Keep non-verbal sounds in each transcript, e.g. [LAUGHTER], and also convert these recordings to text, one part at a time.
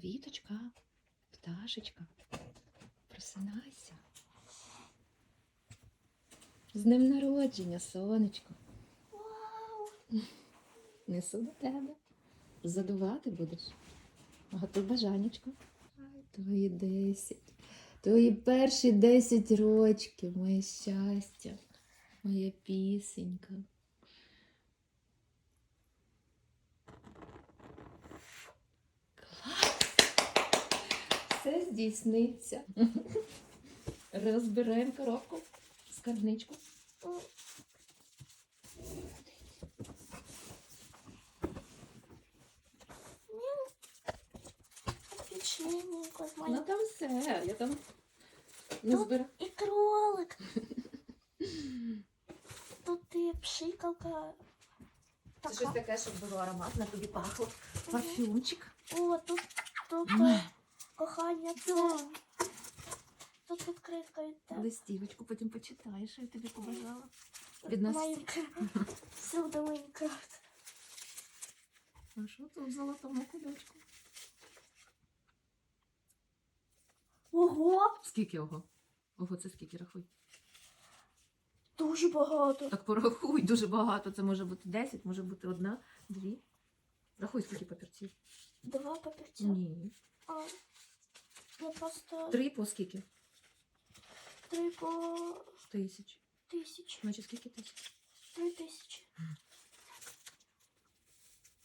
Квіточка, пташечка, просинайся. З днем народження, сонечко. Вау! Несу до тебе. Задувати будеш. Готуй бажанечко. Твої десять. Твої перші десять рочків, моє щастя, моя пісенька. Все здійсниться. [LAUGHS] Розбираємо коробку, скарбничку. Ну там все. Я там не Тут збираю. і кролик. [LAUGHS] Тут і пшикалка. Це щось Така. таке, щоб було ароматно, тобі пахло. Парфюмчик. О, тут, тут кохання це. Тут відкритка від тебе. Листівочку потім почитаєш, що я тобі побажала. Від нас. Майнкрафт. [LAUGHS] Всюди Майнкрафт. А що тут в золотому кульочку? Ого! Скільки ого? Ого, це скільки рахуй. Дуже багато. Так порахуй, дуже багато. Це може бути 10, може бути одна, дві. Рахуй, скільки папірців. Два папірця. Ні. А, я просто Три по скільки? три по Тисяч. тисячі. Значить, скільки тисяч? Три тисячі.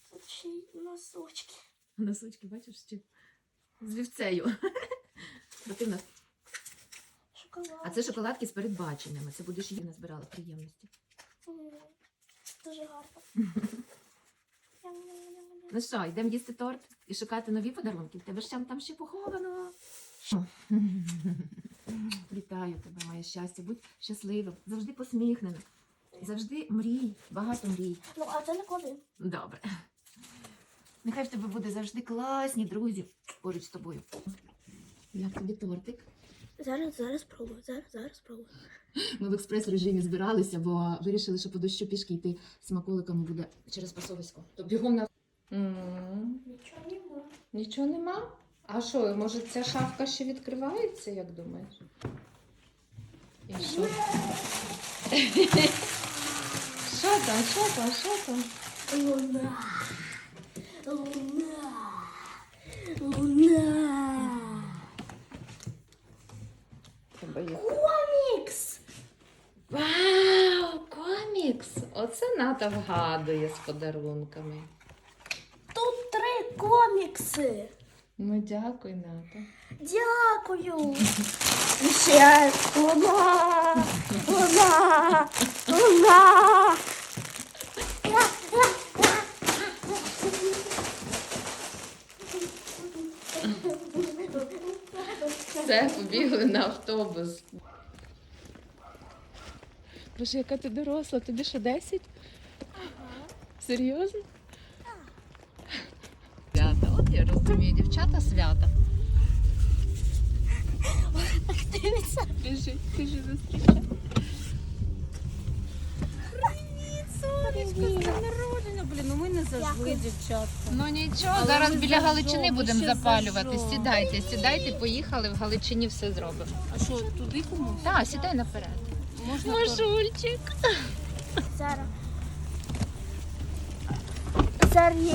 Тут ще й носочки. Носочки, бачиш, з чим? З вівцею. Бо ти в нас. Шоколад. А це шоколадки з передбаченнями. Це будеш її назбирала приємності. М, Дуже гарно. [LAUGHS] Ням-ням-ням-ням. Ну що, йдемо їсти торт і шукати нові подарунки. В тебе ж там, ще поховано. Вітаю тебе, моє щастя. Будь щасливим, завжди посміхненим. Завжди мрій, багато мрій. Ну, а це не клади. Добре. Нехай в тебе буде завжди класні друзі поруч з тобою. Як тобі тортик? Зараз, зараз спробую. Зараз, зараз спробую. Ми в експрес-режимі збиралися, бо вирішили, що по дощу пішки йти смаколиками буде через пасовисько. То бігом на. Нічого нема. Нічого нема? А що, може ця шафка ще відкривається, як думаєш? І що? Що там, що там, що там? Луна. Луна. Луна. Комікс. Вау, комікс! Оце Ната вгадує з подарунками. Комікси. Ну, дякую, Ната. Дякую. [LAUGHS] І Ще луна. Луна. Луна. Все, побігли на автобус. Боже, яка ти доросла, тобі ще 10? Серйозно? Я розумію, дівчата свята. Дивіться. Біжи, біжи зустрічай. Привіт, сонечко, з народження. Блін, ну ми не Дякую. дівчатка. Ну нічого, Але зараз ми біля зажжемо, Галичини будемо ще запалювати. зажжемо. Сідайте, сідайте, поїхали, в Галичині все зробимо. А що, туди комусь? Так, сідай наперед. Можна Машульчик. Зараз. Зараз їй.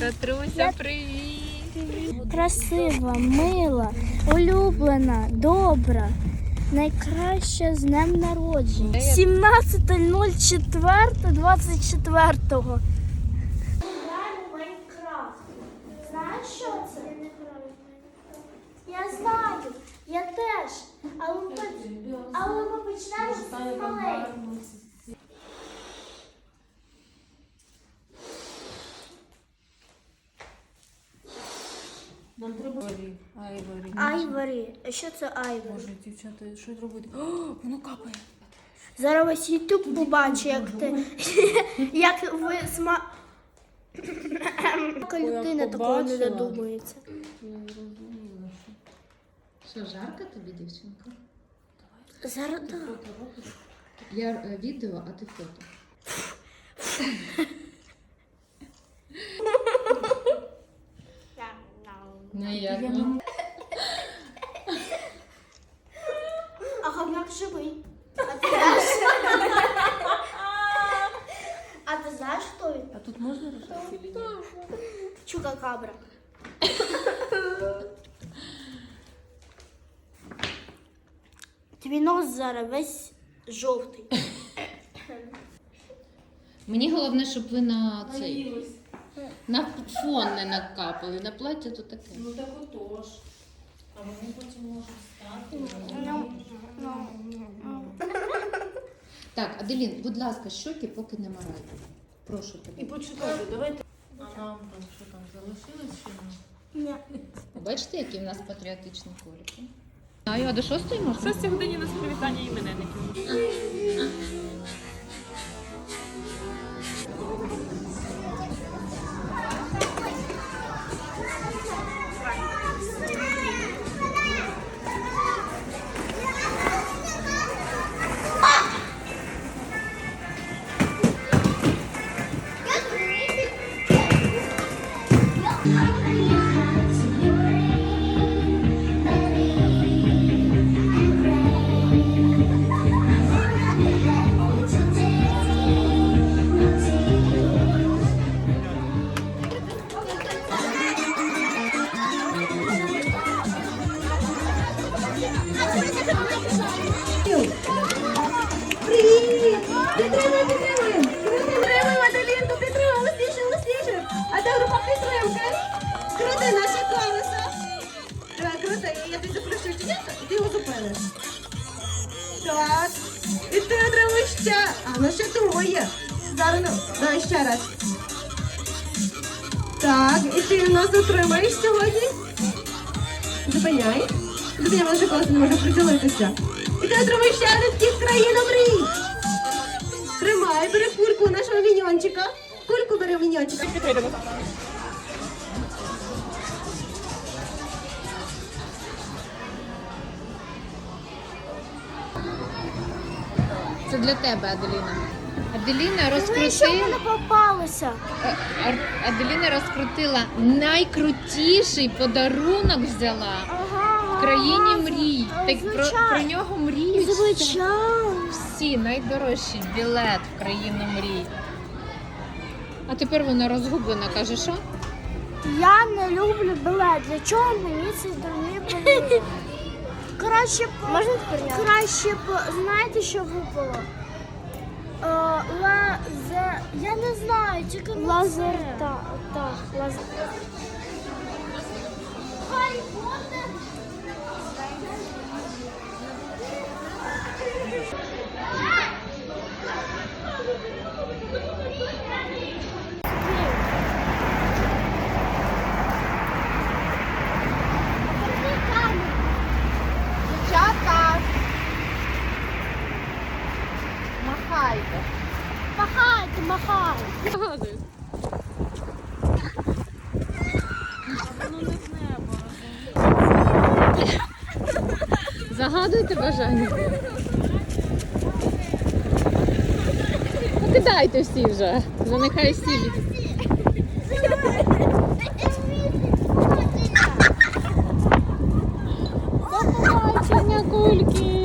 Катруся, привіт. Красива, мила, улюблена, добра. Найкраща з днем народження. 17.04.24. Граємо Майнкрафт. Знаєш, що це? Я Я знаю, я теж. Але ми, але ми почнемо з маленьких. Нам треба Айворі. А що це айворі? Боже, дівчата, що робити? О, воно капає. Зараз весь YouTube побачить, як ти. [LAUGHS] Як ви сма. [LAUGHS] Яка людина такого не додумається. Що. Що, жарко тобі, дівчинка? Зараз так. Я е, відео, а ти фото. [LAUGHS] Не. Я ну. А хомяк живий. А ти знаєш? Хто він? А тут можна рушати чи ні? Чукакабра. Твій нос зараз весь жовтий. Мені головне, щоб ви на цей на фон не накапали. На плаття то таке. Ну так отож. А вони потім можуть стати. Так, Аделін, будь ласка, щоки поки не марайте. Прошу І почитати, давайте. А нам там що там залишилось чи ні? Ні. Бачите, які в нас патріотичні коліки? А до шостої можна? Шостій годині нас привітання іменинників. Привіт! Підтримуємо, підтримуємо! Підтримуємо, Аделінку, підтримуємо, голосніше, голосніше! А де група підтримки? Крути наше колесо! Давай, крути, я тобі запрошую чудеса, і ти його зупиниш. Так. І ти отримуєш ще. А, ну ще троє. Зараз, ну, давай ще раз. Так, і ти у нас отримаєш сьогодні. Зупиняй. Зупиняй, наше колесо не може приділитися. І ти отримаєш ще один кіт країну мрій. Тримай, бери кульку нашого міньончика. Кульку бери в міньончика. Це для тебе, Аделіна. Аделіна розкрутила, попалося? Е, Ар- Аделіна розкрутила найкрутіший подарунок взяла Ага. в країні мрій. Так про, про нього мріють Звичайно. Всі найдорожчий білет в країну мрій. А тепер вона розгублена, каже, що? Я не люблю білет. Для чого мені цей дурний білет? Краще б, краще б, знаєте, що випало? Е, лазе... Я не знаю, тільки не лазер. Так, так, лазер. Гаррі Махайте, махайте. Загадуйте бажання. Покидайте всі вже. Вже нехай всі До побачення, кульки.